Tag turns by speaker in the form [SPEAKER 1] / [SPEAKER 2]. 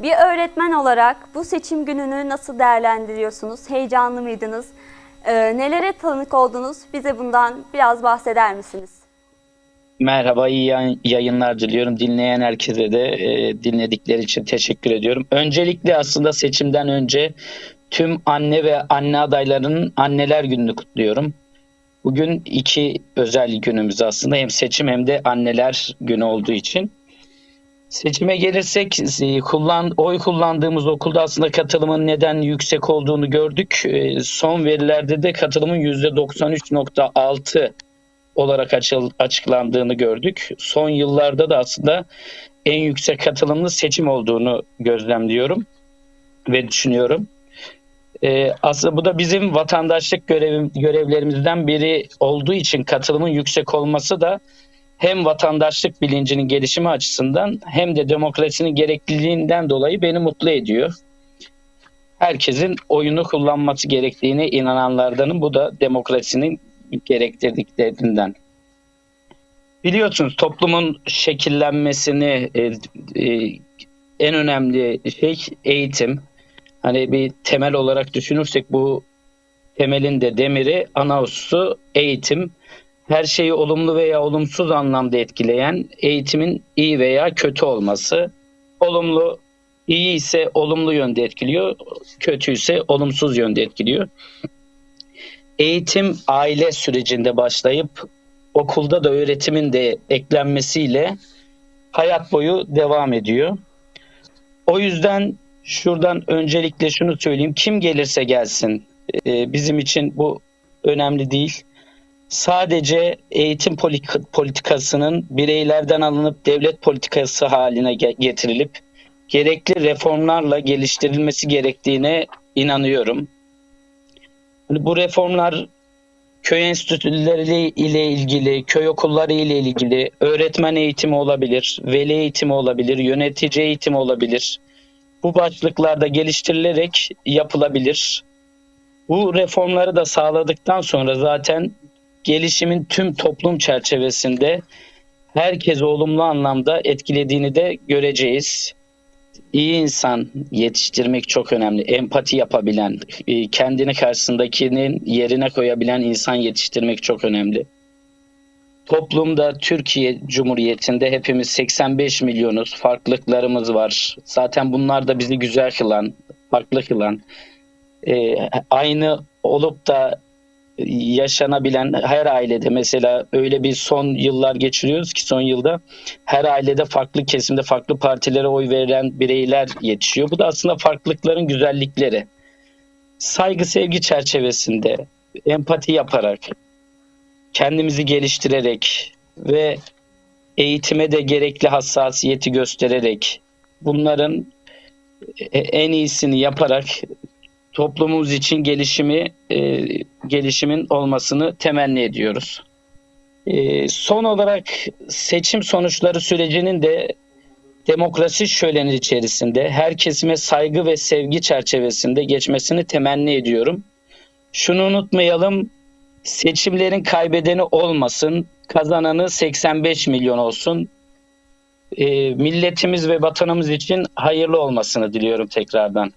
[SPEAKER 1] Bir öğretmen olarak bu seçim gününü nasıl değerlendiriyorsunuz? Heyecanlı mıydınız? Ee, nelere tanık oldunuz? Bize bundan biraz bahseder misiniz?
[SPEAKER 2] Merhaba, iyi yay- yayınlar diliyorum. Dinleyen herkese de e, dinledikleri için teşekkür ediyorum. Öncelikle aslında seçimden önce tüm anne ve anne adaylarının anneler gününü kutluyorum. Bugün iki özel günümüz aslında hem seçim hem de anneler günü olduğu için. Seçime gelirsek e, kullan, oy kullandığımız okulda aslında katılımın neden yüksek olduğunu gördük. E, Son verilerde de katılımın %93.6 olarak açıklandığını gördük. Son yıllarda da aslında en yüksek katılımlı seçim olduğunu gözlemliyorum ve düşünüyorum. Ee, aslında bu da bizim vatandaşlık görev, görevlerimizden biri olduğu için katılımın yüksek olması da hem vatandaşlık bilincinin gelişimi açısından hem de demokrasinin gerekliliğinden dolayı beni mutlu ediyor. Herkesin oyunu kullanması gerektiğine inananlardanım. Bu da demokrasinin gerektirdiklerinden. Biliyorsunuz toplumun şekillenmesini e, e, en önemli şey eğitim. Hani bir temel olarak düşünürsek bu temelin de demiri ana eğitim. Her şeyi olumlu veya olumsuz anlamda etkileyen eğitimin iyi veya kötü olması. Olumlu iyi ise olumlu yönde etkiliyor, kötü ise olumsuz yönde etkiliyor eğitim aile sürecinde başlayıp okulda da öğretimin de eklenmesiyle hayat boyu devam ediyor. O yüzden şuradan öncelikle şunu söyleyeyim. Kim gelirse gelsin e, bizim için bu önemli değil. Sadece eğitim politik- politikasının bireylerden alınıp devlet politikası haline ge- getirilip gerekli reformlarla geliştirilmesi gerektiğine inanıyorum. Hani bu reformlar köy enstitüleri ile ilgili, köy okulları ile ilgili öğretmen eğitimi olabilir, veli eğitimi olabilir, yönetici eğitimi olabilir. Bu başlıklarda geliştirilerek yapılabilir. Bu reformları da sağladıktan sonra zaten gelişimin tüm toplum çerçevesinde herkesi olumlu anlamda etkilediğini de göreceğiz iyi insan yetiştirmek çok önemli. Empati yapabilen, e, kendini karşısındakinin yerine koyabilen insan yetiştirmek çok önemli. Toplumda Türkiye Cumhuriyeti'nde hepimiz 85 milyonuz. Farklılıklarımız var. Zaten bunlar da bizi güzel kılan, farklı kılan. e, aynı olup da yaşanabilen her ailede mesela öyle bir son yıllar geçiriyoruz ki son yılda her ailede farklı kesimde farklı partilere oy veren bireyler yetişiyor. Bu da aslında farklılıkların güzellikleri. Saygı sevgi çerçevesinde empati yaparak kendimizi geliştirerek ve eğitime de gerekli hassasiyeti göstererek bunların en iyisini yaparak toplumumuz için gelişimi e, gelişimin olmasını temenni ediyoruz. E, son olarak seçim sonuçları sürecinin de demokrasi şöleni içerisinde her kesime saygı ve sevgi çerçevesinde geçmesini temenni ediyorum. Şunu unutmayalım, seçimlerin kaybedeni olmasın, kazananı 85 milyon olsun. E, milletimiz ve vatanımız için hayırlı olmasını diliyorum tekrardan.